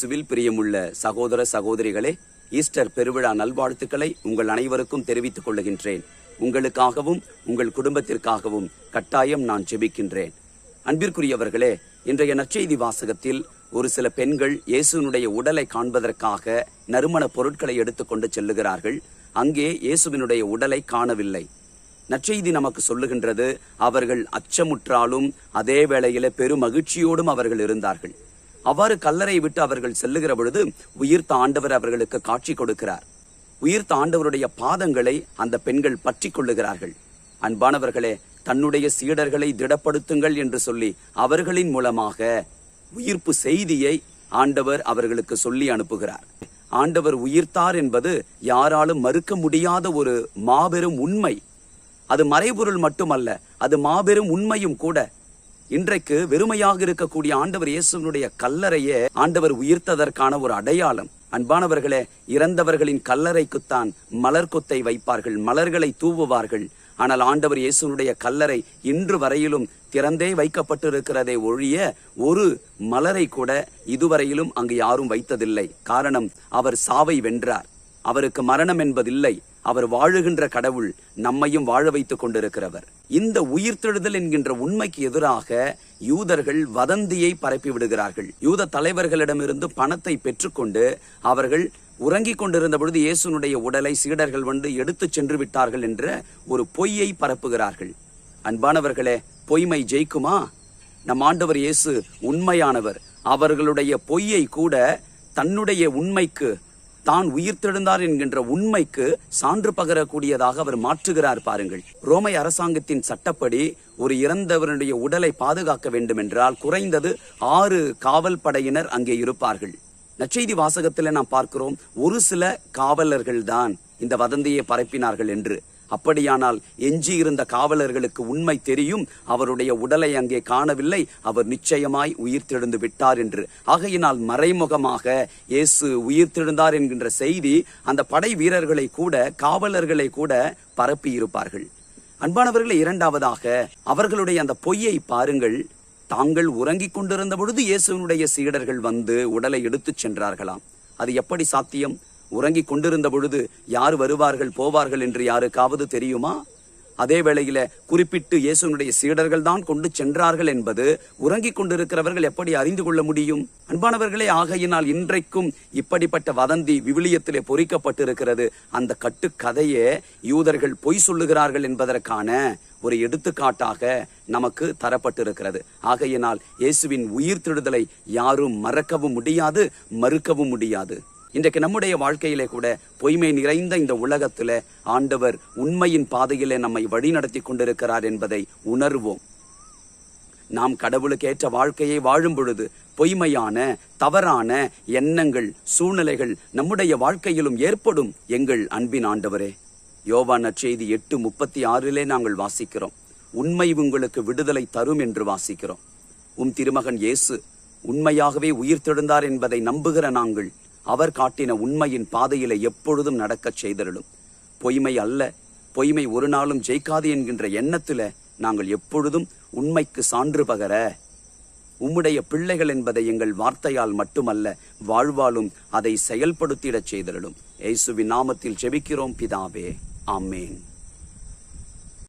இயேசுவில் பிரியமுள்ள சகோதர சகோதரிகளே ஈஸ்டர் பெருவிழா நல்வாழ்த்துக்களை உங்கள் அனைவருக்கும் தெரிவித்துக் கொள்ளுகின்றேன். உங்களுக்காகவும் உங்கள் குடும்பத்திற்காகவும் கட்டாயம் நான் ஜெபிக்கின்றேன். அன்பிற்குரியவர்களே இன்றைய நற்செய்தி வாசகத்தில் ஒரு சில பெண்கள் இயேசுவினுடைய உடலை காண்பதற்காக நறுமண பொருட்களை எடுத்துக்கொண்டு செல்லுகிறார்கள். அங்கே இயேசுவினுடைய உடலை காணவில்லை. நற்செய்தி நமக்கு சொல்லுகின்றது அவர்கள் அச்சமுற்றாலும் அதே வேளையில பெருமகிழ்ச்சியோடும் அவர்கள் இருந்தார்கள். அவ்வாறு கல்லறை விட்டு அவர்கள் செல்லுகிற பொழுது உயிர்த்த ஆண்டவர் அவர்களுக்கு காட்சி கொடுக்கிறார். உயிர்த்த ஆண்டவருடைய பாதங்களை அந்த பெண்கள் பற்றி கொள்ளுகிறார்கள். அன்பானவர்களே தன்னுடைய சீடர்களை திடப்படுத்துங்கள் என்று சொல்லி அவர்களின் மூலமாக உயிர்ப்பு செய்தியை ஆண்டவர் அவர்களுக்கு சொல்லி அனுப்புகிறார். ஆண்டவர் உயிர்த்தார் என்பது யாராலும் மறுக்க முடியாத ஒரு மாபெரும் உண்மை. அது மறைபொருள் மட்டுமல்ல அது மாபெரும் உண்மையும் கூட. இன்றைக்கு வெறுமையாக இருக்கக்கூடிய ஆண்டவர் இயேசுவனுடைய கல்லறையே ஆண்டவர் உயிர்த்ததற்கான ஒரு அடையாளம். அன்பானவர்களே இறந்தவர்களின் கல்லறைக்குத்தான் மலர் கொத்தை வைப்பார்கள் மலர்களை தூவுவார்கள். ஆனால் ஆண்டவர் இயேசுனுடைய கல்லறை இன்று வரையிலும் திறந்தே வைக்கப்பட்டிருக்கிறதை ஒழிய ஒரு மலரை கூட இதுவரையிலும் அங்கு யாரும் வைத்ததில்லை. காரணம் அவர் சாவை வென்றார். அவருக்கு மரணம் என்பதில்லை. அவர் வாழுகின்ற கடவுள் நம்மையும் வாழ வைத்துக் கொண்டிருக்கிறவர். இந்த உயிர்த்தெழுதல் என்கின்ற உண்மைக்கு எதிராக யூதர்கள் வதந்தியை பரப்பி விடுகிறார்கள். யூத தலைவர்களிடமிருந்து பணத்தை பெற்றுக்கொண்டு அவர்கள் உறங்கிக் கொண்டிருந்த பொழுது இயேசுனுடைய உடலை சீடர்கள் வந்து எடுத்துச் சென்று விட்டார்கள் என்ற ஒரு பொய்யை பரப்புகிறார்கள். அன்பானவர்களே பொய்மை ஜெயிக்குமா? நம் ஆண்டவர் இயேசு உண்மையானவர். அவர்களுடைய பொய்யை கூட தன்னுடைய உண்மைக்கு தான் உயிர்த்தெழுந்தார் என்கின்ற உண்மைக்கு சான்று பகரக்கூடியதாக அவர் மாற்றுகிறார் பாருங்கள். ரோமை அரசாங்கத்தின் சட்டப்படி ஒரு இறந்தவருடைய உடலை பாதுகாக்க வேண்டும் என்றால் குறைந்தது ஆறு காவல் படையினர் அங்கே இருப்பார்கள். நச்செய்தி வாசகத்தில் நாம் பார்க்கிறோம் ஒரு சில காவலர்கள் தான் இந்த வதந்தியை பரப்பினார்கள் என்று. அப்படியானால் எஞ்சியிருந்த காவலர்களுக்கு உண்மை தெரியும். அவருடைய உடலை அங்கே காணவில்லை. அவர் நிச்சயமாய் உயிர்த்தெழுந்து விட்டார் என்று. ஆகையினால் மறைமுகமாக இயேசு உயிர்த்தெழுந்தார் என்கின்ற செய்தி அந்த படை வீரர்களை கூட காவலர்களை கூட பரப்பியிருப்பார்கள் அன்பானவர்களை இரண்டாவதாக அவர்களுடைய அந்த பொய்யை பாருங்கள். தாங்கள் உறங்கிக் கொண்டிருந்த பொழுது இயேசுவினுடைய சீடர்கள் வந்து உடலை எடுத்துச் சென்றார்களாம். அது எப்படி சாத்தியம்? உறங்கிக் கொண்டிருந்த பொழுது யார் வருவார்கள் போவார்கள் என்று யாருக்காவது தெரியுமா? அதே வேளையில குறிப்பிட்டு இயேசுனுடைய சீடர்கள் தான் கொண்டு சென்றார்கள் என்பது உறங்கிக் கொண்டிருக்கிறவர்கள் எப்படி அறிந்து கொள்ள முடியும்? அன்பானவர்களே ஆகையினால் இன்றைக்கும் இப்படிப்பட்ட வதந்தி விவிலியத்திலே பொறிக்கப்பட்டிருக்கிறது. அந்த கட்டுக்கதையே யூதர்கள் பொய் சொல்லுகிறார்கள் என்பதற்கான ஒரு எடுத்துக்காட்டாக நமக்கு தரப்பட்டிருக்கிறது. ஆகையினால் இயேசுவின் உயிர்த்தெழுதலை யாரும் மறக்கவும் முடியாது மறுக்கவும் முடியாது. இன்றைக்கு நம்முடைய வாழ்க்கையிலே கூட பொய்மை நிறைந்த இந்த உலகத்தில் ஆண்டவர் உண்மையின் பாதையிலே நம்மை வழிநடத்தி கொண்டிருக்கிறார் என்பதை உணர்வோம். நாம் கடவுளுக்கு ஏற்ற வாழ்க்கையை வாழும் பொழுது பொய்மையான தவறான எண்ணங்கள் சூழ்நிலைகள் நம்முடைய வாழ்க்கையிலும் ஏற்படும் எங்கள் அன்பின் ஆண்டவரே. யோவான் நற்செய்தி எட்டு முப்பத்தி ஆறிலே நாங்கள் வாசிக்கிறோம். உண்மை உங்களுக்கு விடுதலை தரும் என்று வாசிக்கிறோம். உம் திருமகன் இயேசு உண்மையாகவே உயிர்த்தெழுந்தார் என்பதை நம்புகிற நாங்கள் அவர் காட்டின உண்மையின் பாதையில எப்பொழுதும் நடக்கச் செய்தருளும். பொய்மை அல்ல பொய்மை ஒரு நாளும் ஜெயிக்காது என்கின்ற எண்ணத்துல நாங்கள் எப்பொழுதும் உண்மைக்கு சான்று பகர. உம்முடைய பிள்ளைகள் என்பதை எங்கள் வார்த்தையால் மட்டுமல்ல வாழ்வாலும் அதை செயல்படுத்திடச் செய்தருளும். ஏசுவின் நாமத்தில் ஜெபிக்கிறோம் பிதாவே. ஆமேன்.